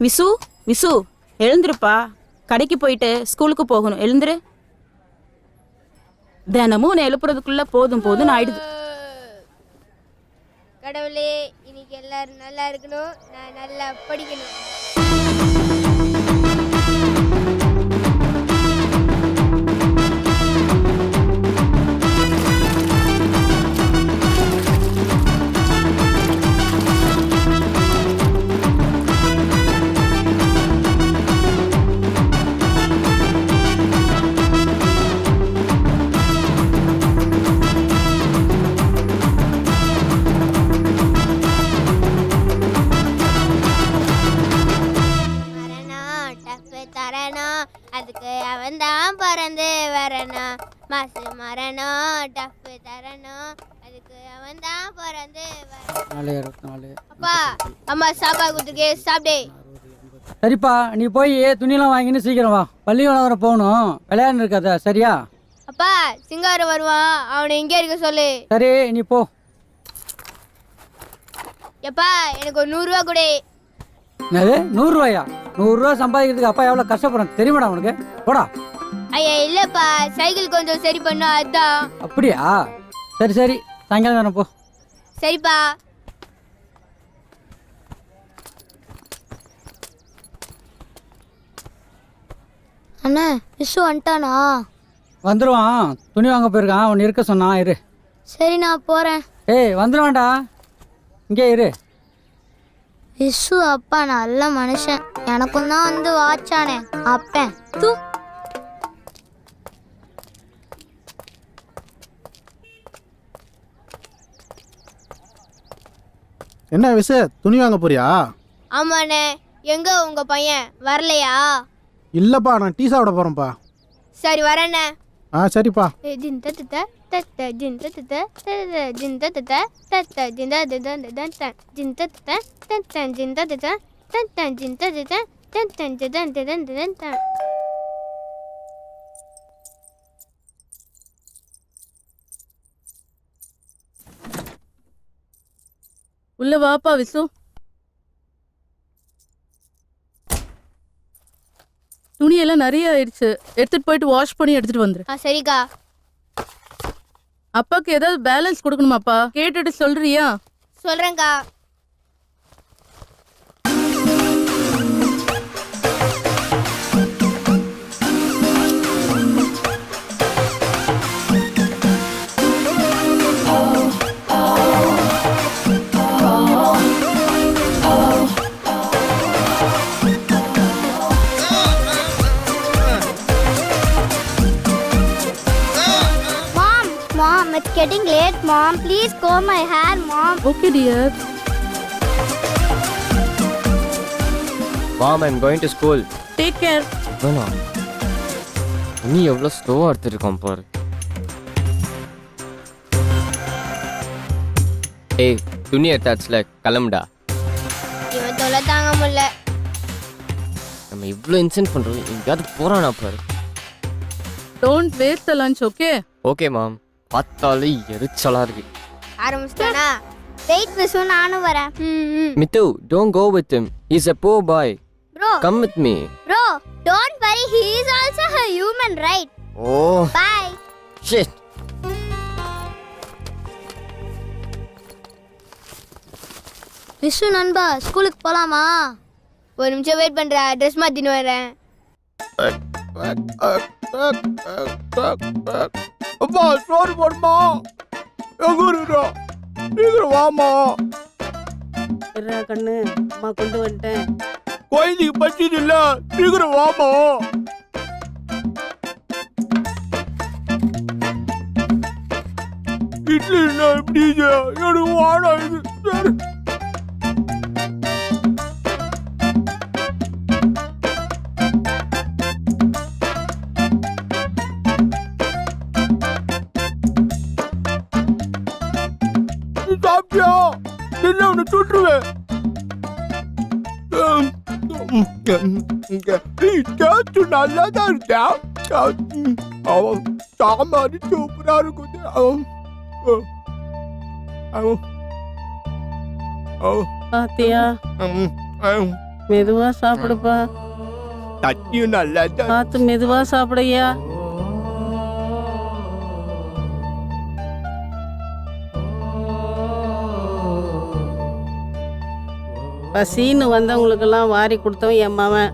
விசு விசு எழுந்திருப்பா. கடைக்கு போயிட்டு ஸ்கூலுக்கு போகணும். எழுந்துரு. தினமும் உன்னை எழுப்புறதுக்குள்ள போதும் போதும் ஆயிடுது. கடவுளே இன்னைக்கு எல்லாரும் நல்லா இருக்கணும். நான் நல்லா படிக்கணும். மாசு மரணம் டஃப்பு தரணும். அதுக்கு அவன் தான் பிறந்து வரணும் நாலு இருபத்தி நாலு அப்பா அம்மா சாப்பாடு கொடுத்துருக்கே சாப்பிடே. சரிப்பா நீ போய் துணியெல்லாம் வாங்கின்னு சீக்கிரம் வா. பள்ளிக்கூடம் வர போகணும். விளையாண்டு இருக்காத சரியா? அப்பா சிங்காரம் வருவான். அவனை எங்கே இருக்க சொல்லு. சரி நீ போ. எப்பா எனக்கு ஒரு நூறுரூவா கொடு. என்னது? நூறுரூவாயா? நூறுரூவா சம்பாதிக்கிறதுக்கு அப்பா எவ்வளோ கஷ்டப்படுறேன் தெரியுமாடா உனக்கு? போடா. ஐயா இல்லைப்பா. சைக்கிள் கொஞ்சம் சரி பண்ணும் அதுதான் அப்படியா? சரி சரி. சாயங்காலம் தானே போ. சரிப்பா. அண்ணா விசு வந்துட்டானா? வந்துடுவான் துணி வாங்க போயிருக்கான். உன்னை இருக்க சொன்னான். இரு. சரி நான் போகிறேன் ஏய் வந்துடுவான்டா இங்கே இரு. விசு அப்பா நல்ல மனுஷன். எனக்கும் தான் வந்து வாச்சானே அப்பேன். தூ. என்ன விசு துணி வாங்க போறியா ஆமாண்ணே எங்க உங்க பையன் வரலையா இல்லப்பா நான் டீ சாப்பிட போறேன்ப்பா சரி வரேண்ணே ஆ சரிப்பா ஜின் தத்து தத்த ஜின் தத்து ஜின் தத்து தத்த ஜின் தத்து ஜின் தத்து தத்தன் ஜின் தத்து தத்தன் ஜின் தத்து தத்தன் ஜிதன் ஜிதன் ஜிதன் உள்ள வாப்பா விசு. துணியெல்லாம் நிறைய ஆயிடுச்சு. எடுத்துட்டு போயிட்டு வாஷ் பண்ணி எடுத்துட்டு வந்துரு. ஆ சரிக்கா. அப்பாக்கு ஏதாவது பேலன்ஸ் கொடுக்கணுமாப்பா? கேட்டுட்டு சொல்றியா? சொல்றேன்க்கா. Mom. Please comb my hair, mom. Okay dear mom I'm going to school take care வேணாம் நீ எவ்வளோ ஸ்லோவாக எடுத்துருக்கான் பாரு. ஏய் துணி எடுத்தாச்சுல கிளம்புடா. இவன் தொலை தாங்க முடியல. நம்ம இவ்வளோ இன்சென்ட் பண்ணுறோம் எங்கேயாவது போகிறானா பாரு. Don't waste the lunch okay okay mom பார்த்தாலே எரிச்சலாக இருக்கு. ஆரம்பிச்சிட்டானா? வெயிட் மிஸ்ஸு நானும் வரேன். ம் Mithu don't go with him. Is a poor boy bro come with me bro don't worry he is also a human right? O. By shit Visu நண்பா ஸ்கூலுக்கு போலாமா? ஒரு நிமிஷம் வெயிட் பண்ற. ட்ரெஸ் மாத்தின்னு வரேன். அப்பா சோறு போடுமா? எங்க இருக்கிறா சீக்கிரம் வாமா. இருடா கண்ணு? அம்மா கொண்டு வந்துட்டேன். குழந்தைக்கு பச்சிது இல்ல சீக்கிரம் வாமா. இட்லி இல்ல எப்படி? எனக்கு வாடா இது. என்ன உன்னை சுட்டுருவேன் டேஸ்ட் நல்லா தான் இருக்கா அவன் சாம்பார் சூப்பரா இருக்குது. அவன் பாத்தியா? மெதுவா சாப்பிடுப்பா. தட்டியும் நல்லா பார்த்து மெதுவா சாப்பிடையா? பசின்னு வந்தவங்களுக்கெல்லாம் வாரி கொடுத்தவன் என் மவன்.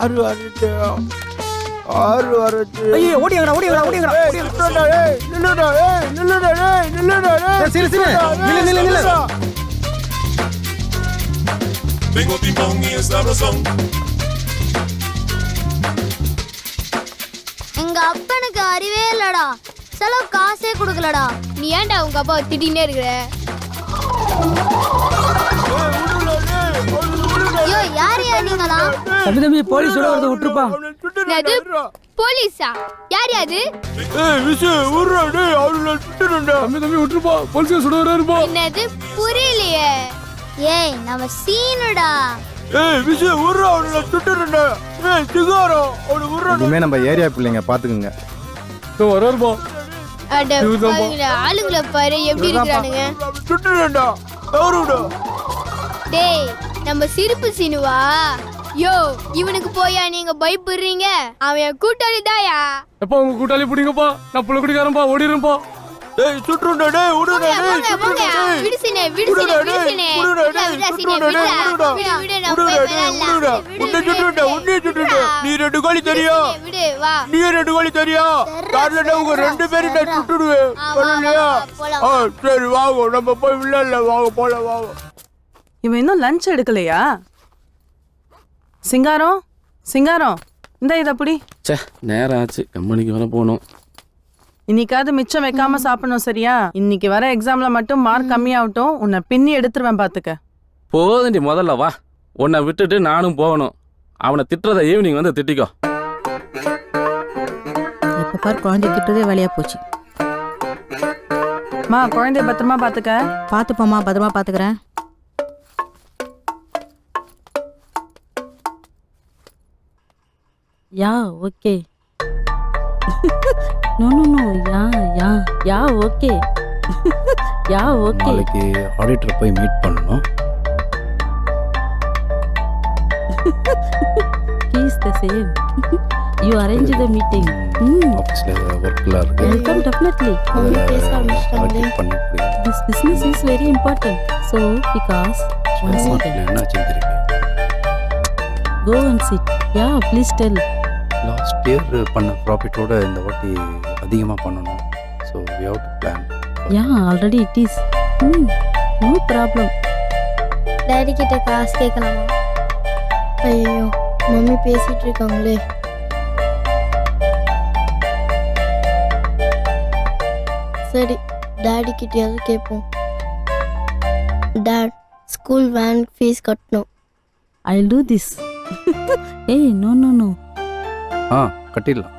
யாரு வர்றது யாரு வர்றது ஐயோ ஓடியாங்கடா ஓடியாங்கடா ஏய், நில்லுடா, ஏய், நில்லுடா, ஏய், நில்லுடா, ஏய், நில்லுடா, ஏய், சிறு, சிறு. நில்லுடா, நில்லு, நில்லு, நில்லு. Tengo timón y es sabrosón. எங்க அப்பனுக்கு அறிவே இல்லடா. செலவு காசே கொடுக்கலடா. நீ ஏன்டா உங்க அப்பா திட்டினே இருக்கிற? நீங்களா தம்பி தம்பி போலீஸோட ஒருத்தர் விட்டுருப்பா. அவனை சுட்டுடா, என்னது? விட்றா. போலீஸா? யார் யாது ஏய், விசு, விட்றா, டேய், அவனை சுட்டுடுடா. தம்பி தம்பி விட்டுருப்பா. போலீஸ் சுட வராருப்பா என்னது? புரியலையே. ஏய் நம்ம சீனுடா. ஏய், விசு, விட்றா, அவனை சுட்டுடுடா. ஏய், சிகாரம், அவனை விட்றா, இனிமே நம்ம ஏரியா பிள்ளைங்க பாத்துக்குங்க. வராருப்பா. அட ஆளுங்களை பாரு எப்படி இருக்கிறானுங்க. அவனை சுட்டுடுடா. தவறுடா. டேய் நம்ம சிரிப்பு சீனுவா யோ இவனுக்கு போயா நீங்க பயப்படுறீங்க அவன் என் கூட்டாளி தாயா எப்பா உங்க கூட்டாளி பிடிங்கப்பா நான் புள்ள குடிக்காரன்பா ஓடிடும்பா டேய், சுட்டுடுடா, டேய், போங்க, டேய். சுட்டுடுடா, டேய். விடுசினே, விடுசினே, விடுசினே. விடுடா, விடுடா, டேய், விடுடா, டேய், விடுடா. உன்னை விடு. உன்னை. விடுடா. நீ ரெண்டு கோழி தெரியா விடுசினே, விடு, வா. நீ ரெண்டு கோழி தெரியா காரணம் உங்க ரெண்டு பேரும் நான் சுட்டுடுவேன் வா, வா, வா, போலாம், ஆ சரி வாங்க நம்ம போய் விளையாடல வாங்க போலாம் வாங்க இவன் இன்னும் லஞ்ச் எடுக்கலையா? சிங்காரம் சிங்காரம் இந்த இதை அப்படி ச்சே நேரம் ஆச்சு. கம்பெனிக்கு வர போகணும். இன்னைக்காவது மிச்சம் வைக்காம சாப்பிடணும் சரியா? இன்னைக்கு வர எக்ஸாம்ல மட்டும் மார்க் கம்மியாகட்டும். உன்னை பின்னி எடுத்துருவேன் பாத்துக்க. போதுண்டி முதல்ல வா. உன்னை விட்டுட்டு நானும் போகணும். அவனை திட்டுறத ஈவினிங் வந்து திட்டிக்கோ. எப்ப பாரு குழந்தை திட்டுறதே வேலையா போச்சு. மா குழந்தைய பத்திரமா பாத்துக்க. பாத்துப்போமா பத்திரமா பாத்துக்கிறேன். Yeah okay. No no no yeah yeah yeah okay. Yeah okay. நாளைக்கு ஆடிட்டர் போய் மீட் பண்ணணும். Please the same you arrange the meeting ம் ஆஃபீஸில் ஒர்க்லாம் இருக்கு. வெல்கம் டெஃபினெட்லி செலக்ட் பண்ணி முடியும் this business is very important so because one second go and sit yeah please tell last year பண்ண ப்ராஃபிட்டோட இந்த வாட்டி அதிகமாக பண்ணணும். So we have to plan yeah already it is ம் நோ ப்ராப்ளம் டாடி கிட்ட காசு கேட்கலாமா ஐயோ மம்மி பேசிட்டு இருக்காங்களே. சரி டாடி கிட்டயாவது கேட்போம் டாட் ஸ்கூல் வேன் ஃபீஸ் கட்டணும். ஐ டூ திஸ் ஏய் நோ நோ நோ ஆ கட்டிடலாம்.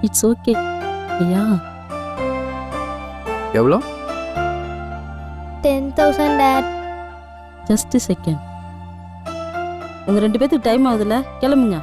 இட்ஸ் ஓகே யா எவ்வளோ ten thousand dad just second உங்க ரெண்டு பேத்துக்கு டைம் ஆகுதுல்ல? கிளம்புங்க.